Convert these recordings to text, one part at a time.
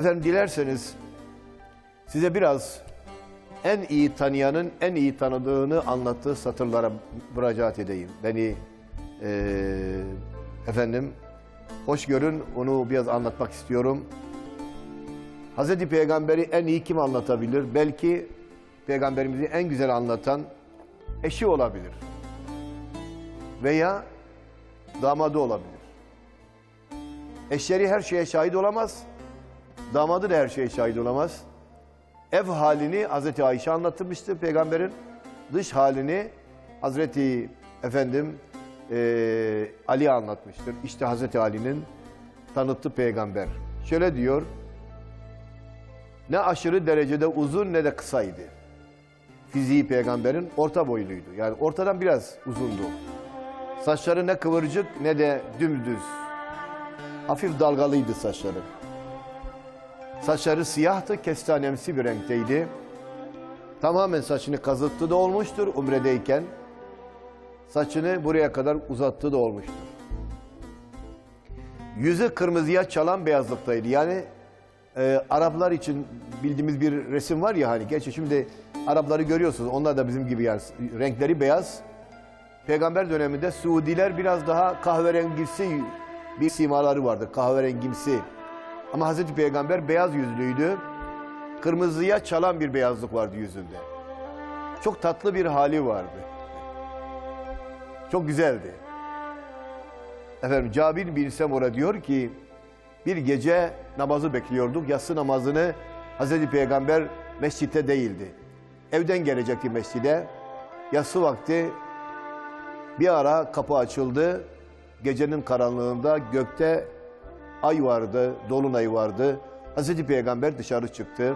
Efendim dilerseniz size biraz en iyi tanıyanın en iyi tanıdığını anlattığı satırlara müracaat edeyim. Beni eee, efendim hoş görün onu biraz anlatmak istiyorum. Hazreti Peygamber'i en iyi kim anlatabilir? Belki Peygamberimizi en güzel anlatan eşi olabilir. Veya damadı olabilir. Eşleri her şeye şahit olamaz. Damadı da her şeye şahit olamaz. Ev halini Hazreti Ayşe anlatmıştı peygamberin. Dış halini Hazreti efendim eee, Ali anlatmıştır. İşte Hazreti Ali'nin tanıttı peygamber. Şöyle diyor. Ne aşırı derecede uzun ne de kısaydı. Fiziği peygamberin orta boyluydu. Yani ortadan biraz uzundu. Saçları ne kıvırcık ne de dümdüz. Hafif dalgalıydı saçları. Saçları siyahtı, kestanemsi bir renkteydi. Tamamen saçını kazıttı da olmuştur umredeyken. Saçını buraya kadar uzattı da olmuştur. Yüzü kırmızıya çalan beyazlıktaydı. Yani e, Araplar için bildiğimiz bir resim var ya hani. Gerçi şimdi Arapları görüyorsunuz. Onlar da bizim gibi yani renkleri beyaz. Peygamber döneminde Suudiler biraz daha kahverengimsi bir simaları vardı. Kahverengimsi. Ama Hazreti Peygamber beyaz yüzlüydü. Kırmızıya çalan bir beyazlık vardı yüzünde. Çok tatlı bir hali vardı. Çok güzeldi. Efendim Cabir bin Semura diyor ki bir gece namazı bekliyorduk. Yatsı namazını Hazreti Peygamber mescitte değildi. Evden gelecekti mescide. Yatsı vakti bir ara kapı açıldı. Gecenin karanlığında gökte ay vardı, dolunay vardı. Hazreti Peygamber dışarı çıktı.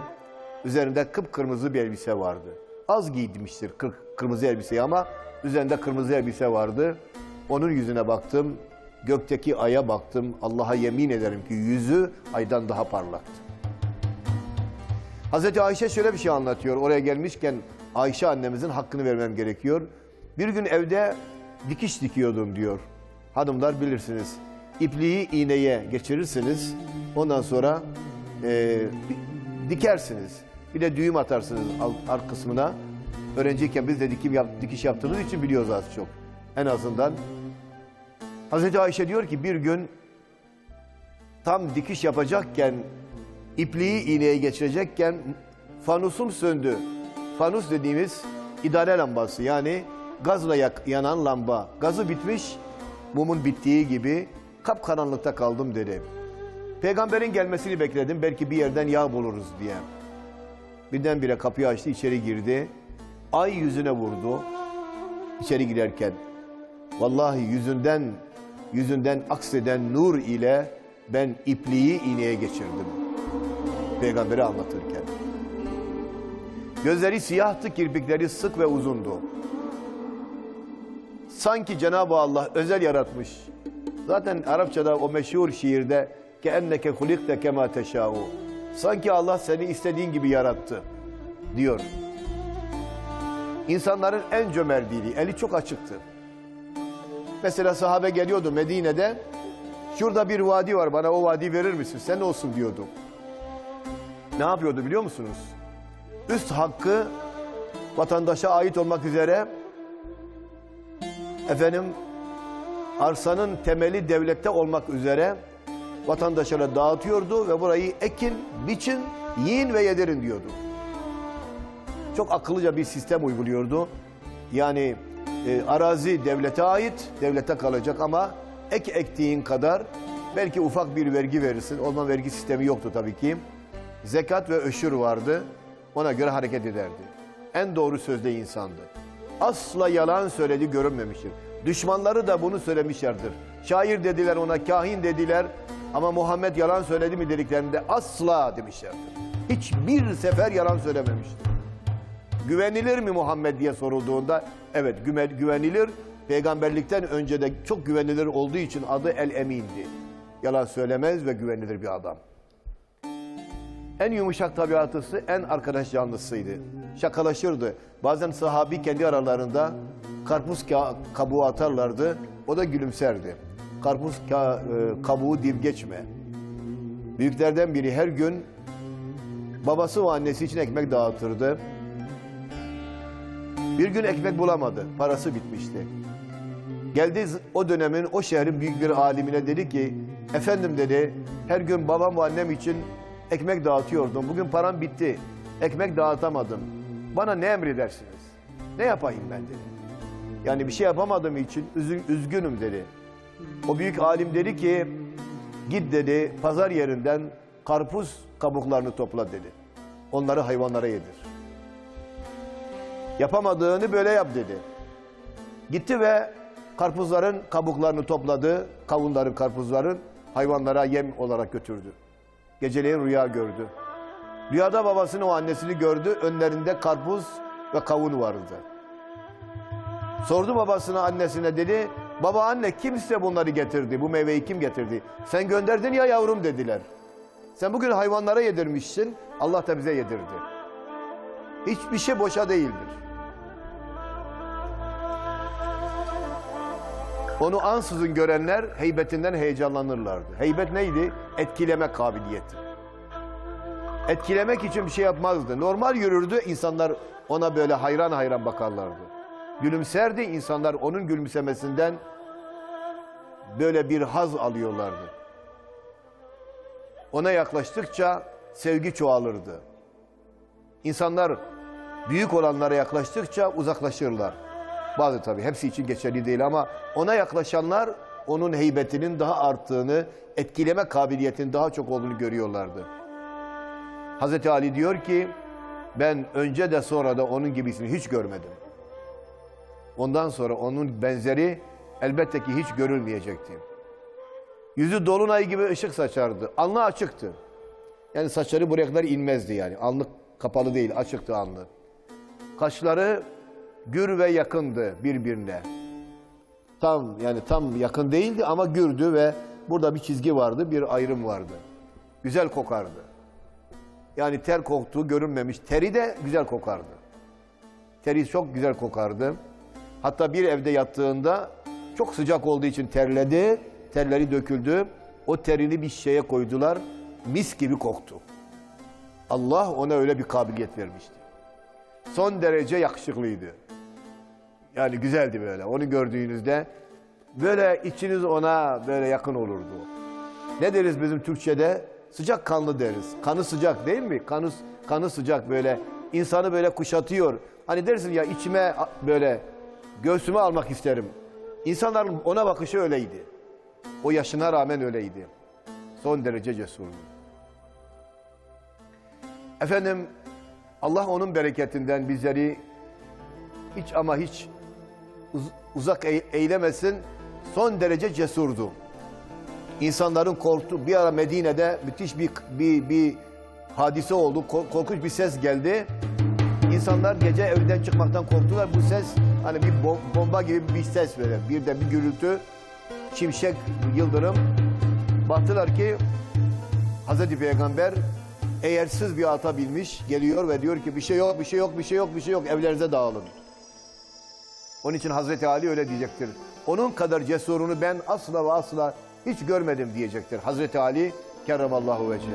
Üzerinde kıpkırmızı bir elbise vardı. Az giydirmiştir kır- kırmızı elbiseyi ama üzerinde kırmızı elbise vardı. Onun yüzüne baktım, gökteki aya baktım. Allah'a yemin ederim ki yüzü aydan daha parlaktı. Hazreti Ayşe şöyle bir şey anlatıyor. Oraya gelmişken Ayşe annemizin hakkını vermem gerekiyor. Bir gün evde dikiş dikiyordum diyor. Hanımlar bilirsiniz. İpliği iğneye geçirirsiniz. Ondan sonra e, di- dikersiniz. Bir de düğüm atarsınız alt kısmına. Öğrenciyken biz de dikim yap, dikiş yaptığımız için biliyoruz az çok. En azından. Hazreti Ayşe diyor ki bir gün tam dikiş yapacakken ipliği iğneye geçirecekken fanusum söndü. Fanus dediğimiz idare lambası yani gazla yak- yanan lamba. Gazı bitmiş, mumun bittiği gibi kapkaranlıkta kaldım dedi. Peygamberin gelmesini bekledim belki bir yerden yağ buluruz diye. Birdenbire kapıyı açtı içeri girdi. Ay yüzüne vurdu içeri girerken. Vallahi yüzünden yüzünden akseden nur ile ben ipliği iğneye geçirdim. Peygamberi anlatırken. Gözleri siyahtı, kirpikleri sık ve uzundu. Sanki Cenab-ı Allah özel yaratmış. Zaten Arapçada o meşhur şiirde ke enneke hulikte kema teşâ'u. Sanki Allah seni istediğin gibi yarattı diyor. İnsanların en cömertliği, eli çok açıktı. Mesela sahabe geliyordu Medine'de. Şurada bir vadi var bana o vadi verir misin? Sen olsun diyordu. Ne yapıyordu biliyor musunuz? Üst hakkı vatandaşa ait olmak üzere efendim arsanın temeli devlette olmak üzere vatandaşlara dağıtıyordu ve burayı ekin, biçin, yiyin ve yedirin diyordu. Çok akıllıca bir sistem uyguluyordu. Yani e, arazi devlete ait, devlete kalacak ama ek ektiğin kadar belki ufak bir vergi verirsin. Olma vergi sistemi yoktu tabii ki. Zekat ve öşür vardı. Ona göre hareket ederdi. En doğru sözde insandı. Asla yalan söyledi görünmemiştir. Düşmanları da bunu söylemişlerdir. Şair dediler ona, kahin dediler. Ama Muhammed yalan söyledi mi dediklerinde asla demişlerdir. Hiçbir sefer yalan söylememiştir. Güvenilir mi Muhammed diye sorulduğunda evet güve- güvenilir. Peygamberlikten önce de çok güvenilir olduğu için adı El Emin'di. Yalan söylemez ve güvenilir bir adam. En yumuşak tabiatısı en arkadaş canlısıydı. Şakalaşırdı. Bazen sahabi kendi aralarında karpuz ka- kabuğu atarlardı. O da gülümserdi. Karpuz ka- e, kabuğu div geçme. Büyüklerden biri her gün babası ve annesi için ekmek dağıtırdı. Bir gün ekmek bulamadı. Parası bitmişti. Geldi o dönemin, o şehrin büyük bir alimine dedi ki, efendim dedi, her gün babam ve annem için ekmek dağıtıyordum. Bugün param bitti. Ekmek dağıtamadım. Bana ne emredersiniz? Ne yapayım ben dedi. Yani bir şey yapamadığım için üzgünüm dedi. O büyük alim dedi ki, git dedi pazar yerinden karpuz kabuklarını topla dedi. Onları hayvanlara yedir. Yapamadığını böyle yap dedi. Gitti ve karpuzların kabuklarını topladı. Kavunların, karpuzların hayvanlara yem olarak götürdü. Geceleyin rüya gördü. Rüyada babasını o annesini gördü. Önlerinde karpuz ve kavun vardı. Sordu babasına annesine dedi. Baba anne kim size bunları getirdi? Bu meyveyi kim getirdi? Sen gönderdin ya yavrum dediler. Sen bugün hayvanlara yedirmişsin. Allah da bize yedirdi. Hiçbir şey boşa değildir. Onu ansızın görenler heybetinden heyecanlanırlardı. Heybet neydi? Etkileme kabiliyeti. Etkilemek için bir şey yapmazdı. Normal yürürdü, insanlar ona böyle hayran hayran bakarlardı. Gülümserdi, insanlar onun gülümsemesinden böyle bir haz alıyorlardı. Ona yaklaştıkça sevgi çoğalırdı. İnsanlar büyük olanlara yaklaştıkça uzaklaşırlar. Bazı tabii hepsi için geçerli değil ama ona yaklaşanlar onun heybetinin daha arttığını, etkileme kabiliyetinin daha çok olduğunu görüyorlardı. Hazreti Ali diyor ki ben önce de sonra da onun gibisini hiç görmedim. Ondan sonra onun benzeri elbette ki hiç görülmeyecekti. Yüzü dolunay gibi ışık saçardı. Alnı açıktı. Yani saçları buraya kadar inmezdi yani. Alnı kapalı değil, açıktı alnı. Kaşları gür ve yakındı birbirine. Tam yani tam yakın değildi ama gürdü ve burada bir çizgi vardı, bir ayrım vardı. Güzel kokardı. Yani ter koktuğu görünmemiş. Teri de güzel kokardı. Teri çok güzel kokardı. Hatta bir evde yattığında çok sıcak olduğu için terledi. Terleri döküldü. O terini bir şeye koydular. Mis gibi koktu. Allah ona öyle bir kabiliyet vermişti. Son derece yakışıklıydı. Yani güzeldi böyle. Onu gördüğünüzde böyle içiniz ona böyle yakın olurdu. Ne deriz bizim Türkçe'de? Sıcak kanlı deriz. Kanı sıcak değil mi? Kanı, kanı sıcak böyle. insanı böyle kuşatıyor. Hani dersin ya içime böyle göğsüme almak isterim. İnsanların ona bakışı öyleydi. O yaşına rağmen öyleydi. Son derece cesurdu. Efendim Allah onun bereketinden bizleri hiç ama hiç uz- uzak ey- eylemesin. Son derece cesurdu. İnsanların korktu. Bir ara Medine'de müthiş bir bir, bir hadise oldu. Ko- Korkunç bir ses geldi. İnsanlar gece evden çıkmaktan korktular. Bu ses hani bir bom- bomba gibi bir ses böyle. Bir de bir gürültü, şimşek, yıldırım. Baktılar ki Hazreti Peygamber eğersiz bir ata binmiş geliyor ve diyor ki bir şey yok, bir şey yok, bir şey yok, bir şey yok. Evlerinize dağılın. Onun için Hazreti Ali öyle diyecektir. Onun kadar cesurunu ben asla ve asla hiç görmedim diyecektir. Hazreti Ali kerramallahu veceh.